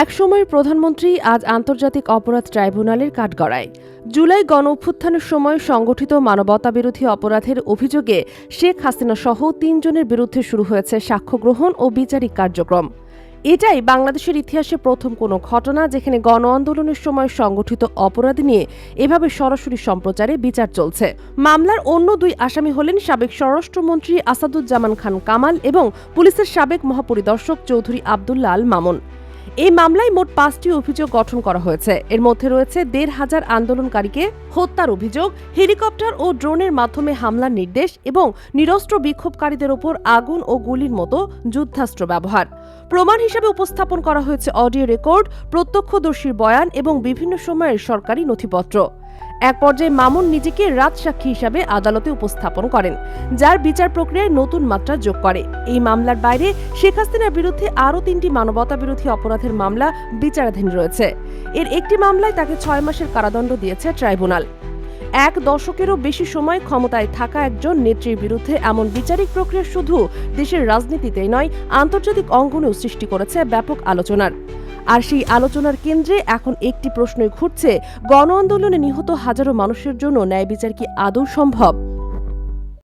একসময়ের প্রধানমন্ত্রী আজ আন্তর্জাতিক অপরাধ ট্রাইব্যুনালের কাঠগড়ায়। জুলাই গণ অভ্যুত্থানের সময় সংগঠিত মানবতাবিরোধী অপরাধের অভিযোগে শেখ হাসিনা সহ তিনজনের বিরুদ্ধে শুরু হয়েছে সাক্ষ্য গ্রহণ ও বিচারিক কার্যক্রম। এটাই বাংলাদেশের ইতিহাসে প্রথম কোনো ঘটনা যেখানে গণ আন্দোলনের সময় সংগঠিত অপরাধ নিয়ে এভাবে সরাসরি সম্প্রচারে বিচার চলছে। মামলার অন্য দুই আসামি হলেন সাবেক স্বরাষ্ট্রমন্ত্রী আসাদুজ্জামান খান কামাল এবং পুলিশের সাবেক মহাপরিদর্শক চৌধুরী আবদুল্লা আল মামুন। এই মামলায় মোট পাঁচটি অভিযোগ গঠন করা হয়েছে। এর মধ্যে রয়েছে দেড় হাজার আন্দোলনকারীকে হত্যার অভিযোগ, হেলিকপ্টার ও ড্রোনের মাধ্যমে হামলার নির্দেশ এবং নিরস্ত্র বিক্ষোভকারীদের ওপর আগুন ও গুলির মতো যুদ্ধাস্ত্র ব্যবহার। প্রমাণ হিসাবে উপস্থাপন করা হয়েছে অডিও রেকর্ড, প্রত্যক্ষদর্শীর বয়ান এবং বিভিন্ন সময়ের সরকারি নথিপত্র। এক পর্যায়ে মামুন নিজেকে রাজসাক্ষী হিসাবে আদালতে উপস্থাপন করেন, যার বিচার প্রক্রিয়ায় নতুন মাত্রা যোগ করে। এই মামলার বাইরে শেখ হাসিনার বিরুদ্ধে আরও তিনটি মানবতা বিরোধী অপরাধের মামলা বিচারাধীন রয়েছে। এর একটি মামলায় তাকে ছয় মাসের কারাদণ্ড দিয়েছে ট্রাইব্যুনাল। এক দশকেরও বেশি সময় ক্ষমতায় থাকা একজন নেত্রীর বিরুদ্ধে এমন বিচারিক প্রক্রিয়া শুধু দেশের রাজনীতিতেই নয়, আন্তর্জাতিক অঙ্গনেও সৃষ্টি করেছে ব্যাপক আলোচনার। আর সেই আলোচনার কেন্দ্রে এখন একটি প্রশ্নই ঘুরছে গণ আন্দোলনে নিহত হাজারো মানুষের জন্য ন্যায় বিচার কি আদৌ সম্ভব?